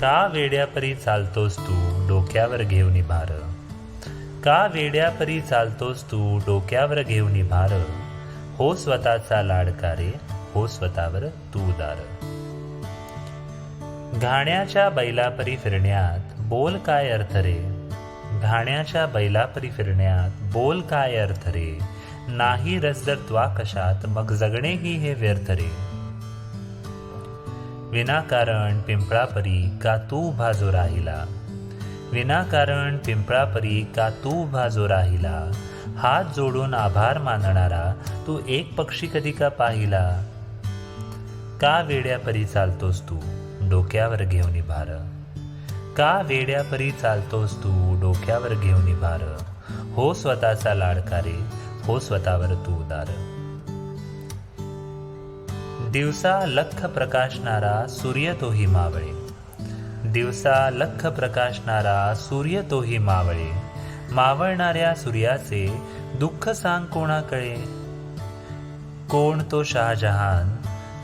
का वेड्यापरी चालतोस तू? डोक्यावर घेऊन भार. का वेड्यापरी चालतोस तू? डोक्यावर घेऊन भार. हो स्वतःचा लाडका रे हो स्वतःवर तू उदार. घाण्याच्या बैलापरी फिरण्यात बोल काय अर्थ रे? घाण्याच्या बैलापरी फिरण्यात बोल काय अर्थ रे? नाही रसदर त्वा कशात मग जगणेही हे व्यर्थ रे. विनाकारण पिंपळापरी का तू उभा जो राहिला? विनाकारण पिंपळापरी का तू भाजो राहिला? हात जोडून आभार मानणारा तू एक पक्षी कधी का पाहिला? का वेड्यापरी चालतोस तू डोक्यावर घेऊन भार का वेड्यापरी चालतोस तू डोक्यावर घेऊन भार हो स्वतःचा लाडका रे हो स्वतःवर तू उदार. दिवसा लख प्रकाशणारा सूर्य तोही मावळे. दिवसा लख प्रकाशणारा सूर्य तोही मावळे. मावळणाऱ्या सूर्याचे दुःख सांग कोणाकडे? कोण तो शहाजहान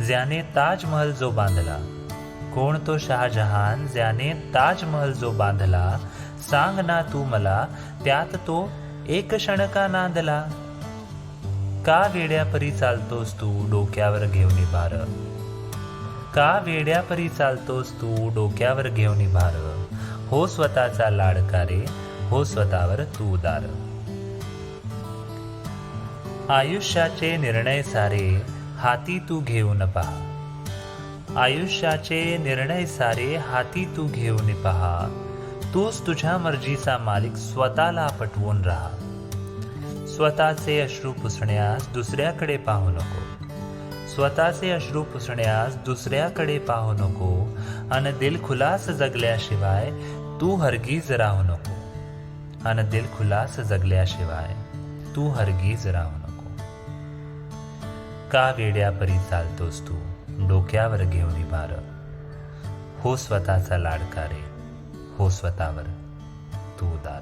ज्याने ताजमहल जो बांधला? कोण तो शहाजहान ज्याने ताजमहल जो बांधला? सांग ना तू मला त्यात तो एक क्षण का नांदला? का वेड्यापरी चालतोस तू डोक्यावर घेऊन भार का वेड्यापरी चालतोस तू डोक्यावर घेऊन भार हो स्वतःचा लाडका रे हो स्वतःवर तू उदार. आयुष्याचे निर्णय सारे हाती तू घेऊन पहा. आयुष्याचे निर्णय सारे हाती तू घेऊन पहा. तूच तुझ्या मर्जीचा मालिक स्वतःला पटवून राहा. स्वतःचे अश्रू पुसण्यास दुसऱ्याकडे पाहू नको. स्वतःचे अश्रू पुसण्यास दुसऱ्याकडे पाहू नको अन दिलखुलास जगल्याशिवाय तू हरगीज राहू नको. अन दिलखुलास जगल्याशिवाय तू हरगीज राहू नको. का वेड्यापरी चालतोस तू डोक्यावर घेऊन भार हो स्वतःचा लाडका रे हो स्वतःवर तू उदार.